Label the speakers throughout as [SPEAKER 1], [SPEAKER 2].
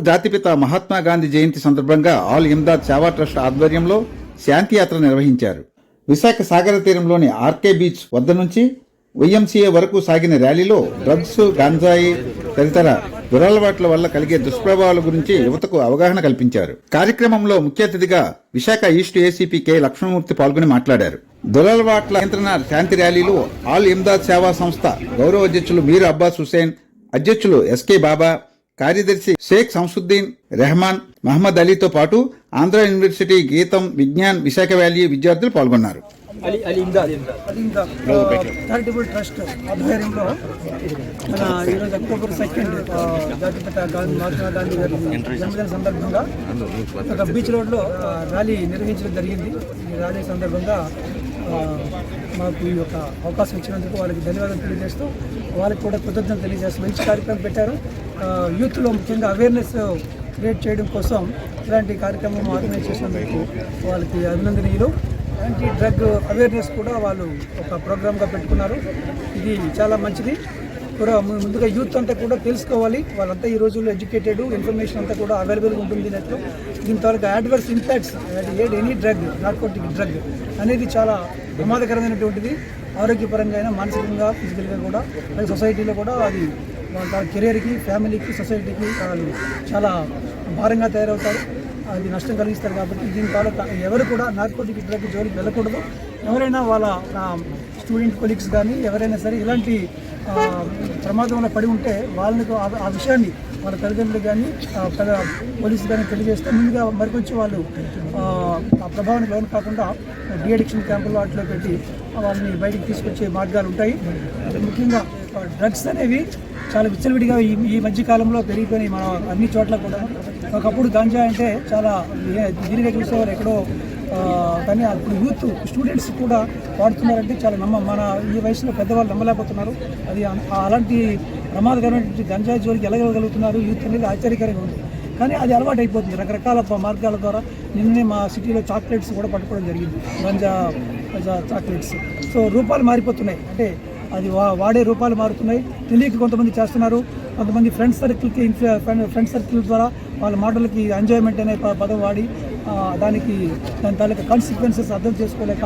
[SPEAKER 1] జాతిపిత మహాత్మా గాంధీ జయంతి సందర్భంగా ఆల్ ఇమ్దాద్ సేవా ట్రస్ట్ ఆధ్వర్యంలో శాంతియాత్ర నిర్వహించారు. విశాఖ సాగర తీరంలోని ఆర్కే బీచ్ వద్ద నుంచి వైఎంసీఏ వరకు సాగిన ర్యాలీలో డ్రగ్స్ గాంజాయి తదితర దురలవాట్ల వల్ల కలిగే దుష్ప్రభావాల గురించి యువతకు అవగాహన కల్పించారు. కార్యక్రమంలో ముఖ్య అతిథిగా Visakha east ACP K Lakshmanamurthy పాల్గొని మాట్లాడారు. దురలవాట్ల నియంత్రణ శాంతి ర్యాలీలో ఆల్ ఇమ్దాద్ సేవా సంస్థ గౌరవ అధ్యక్షులు మీర్ అబ్బాస్ హుసేన్ అధ్యక్షులు ఎస్కే బాబా కార్యదర్శి షేక్ సంసుద్దీన్ రెహమాన్ మహమ్మద్ అలీతో పాటు ఆంధ్ర యూనివర్సిటీ గీతం విజ్ఞాన్ విశాఖ వ్యాలీ విద్యార్థులు పాల్గొన్నారు.
[SPEAKER 2] చారిటబుల్ ట్రస్ట్ ఆధ్వర్యంలో మన ఈరోజు అక్టోబర్ సెకండ్ జాతిపిత గాంధీ మహాత్మా గాంధీ గారి జన్మదిన సందర్భంగా ఒక బీచ్ రోడ్లో ర్యాలీ నిర్వహించడం జరిగింది. ఈ ర్యాలీ సందర్భంగా మాకు ఈ యొక్క అవకాశం ఇచ్చినందుకు వాళ్ళకి ధన్యవాదాలు తెలియజేస్తూ వాళ్ళకి కూడా కృతజ్ఞతలు తెలియజేస్తూ మంచి కార్యక్రమం పెట్టారు. యూత్లో ముఖ్యంగా అవేర్నెస్ క్రియేట్ చేయడం కోసం ఇలాంటి కార్యక్రమం ఆర్గనైజ్ చేసినందుకు వాళ్ళకి అభినందనీయులు. యాంటీ డ్రగ్ అవేర్నెస్ కూడా వాళ్ళు ఒక ప్రోగ్రామ్గా పెట్టుకున్నారు. ఇది చాలా మంచిది. కూడా ముందుగా యూత్ అంతా కూడా తెలుసుకోవాలి. వాళ్ళంతా ఈ రోజుల్లో ఎడ్యుకేటెడ్ ఇన్ఫర్మేషన్ అంతా కూడా అవైలబుల్గా ఉంటుంది నెట్లో. దీని తర్వాత adverse impacts and any drug narcotic drug అనేది చాలా ప్రమాదకరమైనటువంటిది. ఆరోగ్యపరంగా అయినా మానసికంగా ఫిజికల్గా కూడా అలాగే సొసైటీలో కూడా అది వాళ్ళ కెరియర్కి ఫ్యామిలీకి సొసైటీకి వాళ్ళు చాలా భారంగా తయారవుతారు. అది నష్టం కలిగిస్తారు కాబట్టి దీని తాలూకా ఎవరు కూడా నార్కోటిక్ డ్రగ్ జోలికి వెళ్ళకూడదు. ఎవరైనా వాళ్ళ స్టూడెంట్ కొలీగ్స్ కానీ ఎవరైనా సరే ఇలాంటి ప్రమాదంలో పడి ఉంటే వాళ్ళకు ఆ- విషయాన్ని వాళ్ళ తల్లిదండ్రులు కానీ పోలీసులు కానీ తెలియజేస్తే ముందుగా మరికొంచెం వాళ్ళు ఆ, ప్రభావానికి లోను కాకుండా డిఅడిక్షన్ క్యాంపులు వాటిలో పెట్టి వాళ్ళని బయటికి తీసుకొచ్చే మార్గాలు ఉంటాయి. ముఖ్యంగా డ్రగ్స్ అనేవి చాలా విచ్చలవిడిగా ఈ ఈ మధ్యకాలంలో పెరిగిపోయినాయి మన అన్ని చోట్ల కూడా. ఒకప్పుడు గాంజా అంటే చాలా గిరి చూసేవారు ఎక్కడో కానీ అప్పుడు యూత్ స్టూడెంట్స్ కూడా వాడుతున్నారంటే చాలా నమ్మ మన ఈ వయసులో పెద్దవాళ్ళు నమ్మలేకపోతున్నారు. అది అలాంటి ప్రమాదకరమైనటువంటి గంజాయి జోలికి ఎలాగలుగుతున్నారు యూత్ అనేది ఆశ్చర్యకరంగా ఉంది. కానీ అది అలవాటు అయిపోతుంది రకరకాల మార్గాల ద్వారా నిన్నే మా సిటీలో చాక్లెట్స్ కూడా పట్టుకోవడం జరిగింది. గంజా చాక్లెట్స్. సో రూపాలు మారిపోతున్నాయి. అంటే అది వా- వాడే రూపాలు మారుతున్నాయి. తెలియక కొంతమంది చేస్తున్నారు. కొంతమంది ఫ్రెండ్ సర్కిల్కి ఫ్రెండ్ సర్కిల్ ద్వారా వాళ్ళ మాటలకి ఎంజాయ్మెంట్ అనే పదం వాడి దానికి దాని తాలూకా కాన్సిక్వెన్సెస్ అర్థం చేసుకోలేక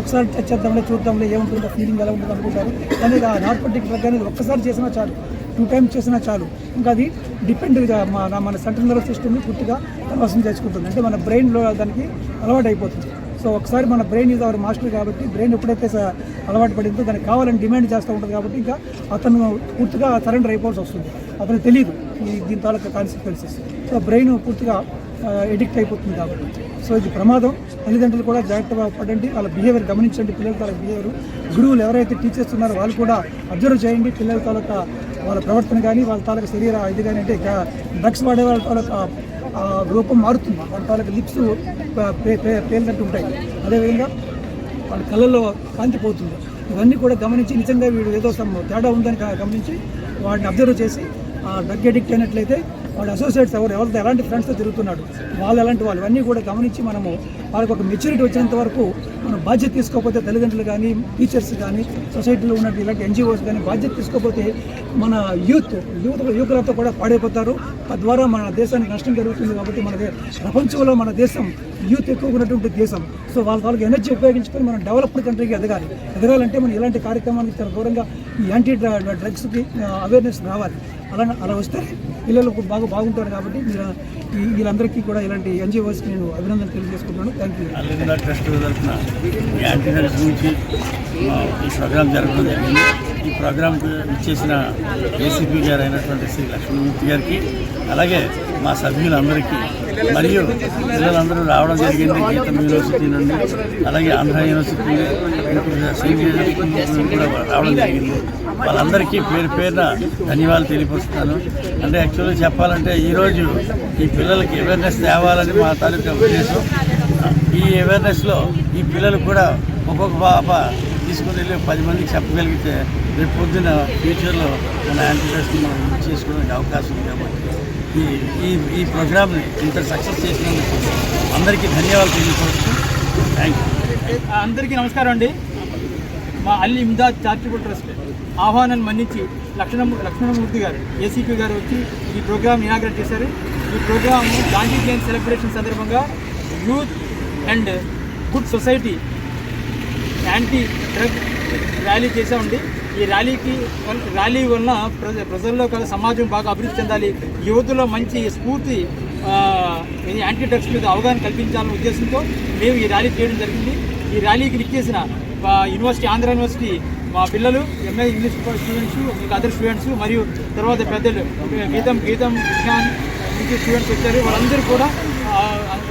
[SPEAKER 2] ఒకసారి టచ్ చేద్దాంలే చూద్దాంలే ఏముంటుందో ఫీలింగ్ ఎలా ఉంటుందో అనుకుంటారు. కానీ ఆ నార్కోటిక్ డ్రగ్ అనేది ఒక్కసారి చేసినా చాలు. టూ టైమ్స్ చేసినా చాలు. ఇంకా అది డిపెండ్ మన మన సెంట్రల్ నర్వస్ సిస్టమ్ని పూర్తిగా వసం చేసుకుంటుంది. అంటే మన బ్రెయిన్లో దానికి అలవాటు అయిపోతుంది. సో ఒకసారి మన బ్రెయిన్ ఇది అవర్ మాస్టర్ కాబట్టి బ్రెయిన్ ఎప్పుడైతే అలవాటు పడిందో దానికి కావాలని డిమాండ్ చేస్తూ ఉంటుంది కాబట్టి ఇంకా అతను పూర్తిగా సరెండర్ అయిపోవాల్సి వస్తుంది. అతనికి తెలియదు ఈ దీని తాలూకా కాన్సిక్వెన్సెస్ సో బ్రెయిన్ పూర్తిగా ఎడిక్ట్ అయిపోతుంది కాబట్టి. సో ఇది ప్రమాదం. తల్లిదండ్రులు కూడా జాగ్రత్తగా పడండి. వాళ్ళ బిహేవియర్ గమనించండి. పిల్లల తాలూకా బిహేవియర్ గురువులు ఎవరైతే టీచర్స్ ఉన్నారో వాళ్ళు కూడా అబ్జర్వ్ చేయండి. పిల్లల తాలూకా వాళ్ళ ప్రవర్తన కానీ వాళ్ళ తాలూకా శరీర ఇది కానీ అంటే డ్రగ్స్ వాడే వాళ్ళ తాలూకా రూపం మారుతుంది. వాళ్ళ తాలూకా లిప్స్ పేలినట్టు ఉంటాయి. అదేవిధంగా వాళ్ళ కళ్ళల్లో కాంతి పోతుంది. ఇవన్నీ కూడా గమనించి నిజంగా వీడు ఏదో సమ్ తేడా ఉందని గమనించి వాడిని అబ్జర్వ్ చేసి ఆ డ్రగ్ అడిక్ట్ అయినట్లయితే వాళ్ళ అసోసియేట్స్ ఎవరు ఎవరితో ఎలాంటి ఫ్రెండ్స్తో తిరుగుతున్నాడు వాళ్ళు ఎలాంటి వాళ్ళు ఇవన్నీ కూడా గమనించి మనము వాళ్ళకి ఒక మెచ్యూరిటీ వచ్చినంత వరకు మనం బాధ్యత తీసుకోకపోతే తల్లిదండ్రులు కానీ టీచర్స్ కానీ సొసైటీలో ఉన్న ఇలాంటి ఎన్జిఓస్ కానీ బాధ్యత తీసుకోకపోతే మన యూత్ యూత్ యువకులతో కూడా పాడైపోతారు. తద్వారా మన దేశానికి నష్టం జరుగుతుంది కాబట్టి మన ప్రపంచంలో మన దేశం యూత్ ఎక్కువ ఉన్నటువంటి దేశం. సో వాళ్ళ వాళ్ళకి ఎనర్జీ ఉపయోగించుకొని మనం డెవలప్డ్ కంట్రీకి ఎదగాలి. ఎదగాలంటే మనం ఇలాంటి కార్యక్రమానికి చాలా దూరంగా ఈ యాంటీ డ్రగ్స్కి అవేర్నెస్ రావాలి. అలా అలా వస్తే పిల్లలు బాగా బాగుంటారు కాబట్టి మీరు వీళ్ళందరికీ కూడా ఇలాంటి ఎన్జిఓస్కి నేను అభినందన తెలియజేసుకుంటున్నాను. థ్యాంక్ యూ
[SPEAKER 3] ట్రస్ట్ తరఫున యాంటీనల్స్ గురించి ఈ ప్రోగ్రాం జరగడం జరిగింది. ఈ ప్రోగ్రాంకు ఇచ్చేసిన ఏసీపీ గారు అయినటువంటి శ్రీ లక్ష్మణమూర్తి గారికి అలాగే మా సభ్యులందరికీ మరియు పిల్లలందరూ రావడం జరిగింది గీతం యూనివర్సిటీ నుండి అలాగే ఆంధ్ర యూనివర్సిటీ కూడా రావడం జరిగింది. వాళ్ళందరికీ పేరు పేరున ధన్యవాదాలు తెలియపరుస్తున్నాను. అంటే యాక్చువల్గా చెప్పాలంటే ఈరోజు ఈ పిల్లలకి అవేర్నెస్ తేవాలని మా తాలూకా ఉద్దేశం. ఈ అవేర్నెస్లో ఈ పిల్లలు కూడా ఒక్కొక్క పాప తీసుకుని వెళ్ళి పది మందికి చెప్పగలిగితే రేపు పొద్దున ఫ్యూచర్లో మన యాంటీబయాటిక్స్ మనం యూజ్ చేసుకోవడానికి అవకాశం ఉంది కాబట్టి. ఈ ఈ ఈ ప్రోగ్రామ్ని ఇంత సక్సెస్ చేసినందుకు అందరికీ ధన్యవాదాలు తెలియపరుస్తూ థ్యాంక్ యూ
[SPEAKER 4] అందరికీ నమస్కారం అండి. మా అల్లి ఇమ్దాద్ చారిటబుల్ ట్రస్ట్ ఆహ్వానాన్ని మన్నించి లక్ష్మణ లక్ష్మణమూర్తి గారు ఏసీపీ గారు వచ్చి ఈ ప్రోగ్రామ్ ఇనాగ్రేట్ చేశారు. ఈ ప్రోగ్రామ్ గాంధీ జయంతి సెలబ్రేషన్ సందర్భంగా youth and good society anti drug rally చేసామండి ఈ ర్యాలీకి ర్యాలీ వలన ప్రజ ప్రజల్లో కాదు సమాజం బాగా అభివృద్ధి చెందాలి. యువతలో మంచి స్ఫూర్తి యాంటీ డ్రగ్స్ మీద అవగాహన కల్పించాలనే ఉద్దేశంతో మేము ఈ ర్యాలీ చేయడం జరిగింది. ఈ ర్యాలీకి నిక్కేసిన మా యూనివర్సిటీ ఆంధ్ర యూనివర్సిటీ మా పిల్లలు ఎంఏ ఇంగ్లీష్ స్టూడెంట్స్ ఇంకా అదర్ స్టూడెంట్స్ మరియు తర్వాత పెద్దలు గీతం గీతం విజ్ఞాన్ నుంచి స్టూడెంట్స్ వచ్చారు. వాళ్ళందరూ కూడా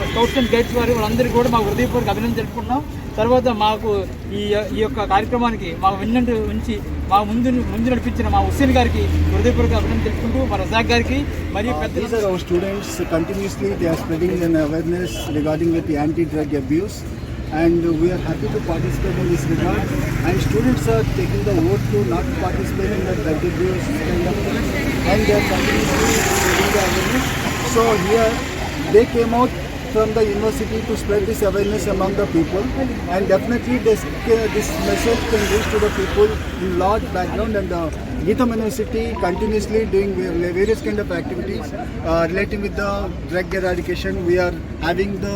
[SPEAKER 4] స్కౌట్స్ అండ్ గైడ్స్ వారు వాళ్ళందరికీ కూడా మాకు హృదయపూర్వక అభినందన జరుపుకుంటున్నాం తర్వాత మాకు ఈ ఈ యొక్క కార్యక్రమానికి మా విన్నంటి ఉంచి మా ముందు ముందు నడిపించిన మా హుస్సేన్ గారికి హృదయపూర్వక అభినందన తెలుపుకుంటూ మా రజాక్ గారికి మరియు పెద్ద
[SPEAKER 5] students continuously they are spreading an awareness regarding with anti drug abuse and we're happy to participate in this regard and students are taking the oath to not participate in the drug abuse and so here they came out from the university to spread this awareness among the people, and definitely this this message can reach to the people in large background and. the Geetham University continuously doing various kind of activities uh, relating with the drug eradication. We are having the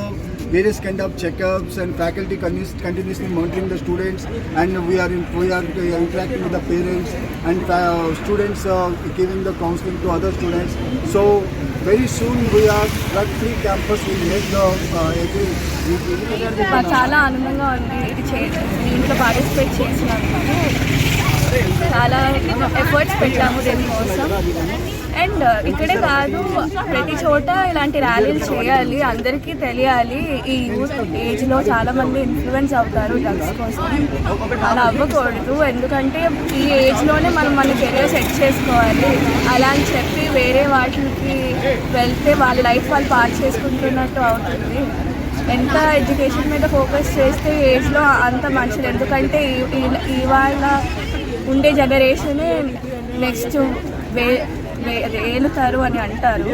[SPEAKER 5] various kind of checkups and faculty continuously monitoring the students and we are in, we are uh, interacting with the parents and uh, students uh, giving the counseling to other students. So very soon we are drug free campus will make the uh, every,
[SPEAKER 6] మాకు చాలా ఆనందంగా ఉంది ఇది చే దీంట్లో participate చేసినందుకు చాలా efforts పెట్టాము దీనికోసం అండ్ ఇక్కడే కాదు ప్రతి చోట ఇలాంటి ర్యాలీలు చేయాలి అందరికీ తెలియాలి. ఈ యూత్ ఏజ్లో చాలా మంది ఇన్ఫ్లుయెన్స్ అవుతారు డ్రగ్స్ కోసం. అలా అవ్వకూడదు. ఎందుకంటే ఈ ఏజ్లోనే మనం మన కెరీర్ సెట్ చేసుకోవాలి. అలా అని చెప్పి వేరే వాటికి వెళ్తే వాళ్ళ లైఫ్ వాళ్ళు పాస్ చేసుకుంటున్నట్టు అవుతుంది. ఎంత ఎడ్యుకేషన్ మీద ఫోకస్ చేస్తే ఏజ్లో అంత మంచిది. ఎందుకంటే ఇవాళ ఉండే జనరేషనే నెక్స్ట్ వే- ఏలుతారు అని అంటారు.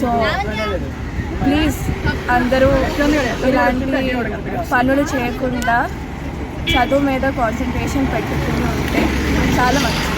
[SPEAKER 6] సో ప్లీజ్ అందరూ ఇలాంటి పనులు చేయకుండా చదువు మీద కాన్సన్ట్రేషన్ పెట్టుకుని ఉంటే చాలా మంచిది.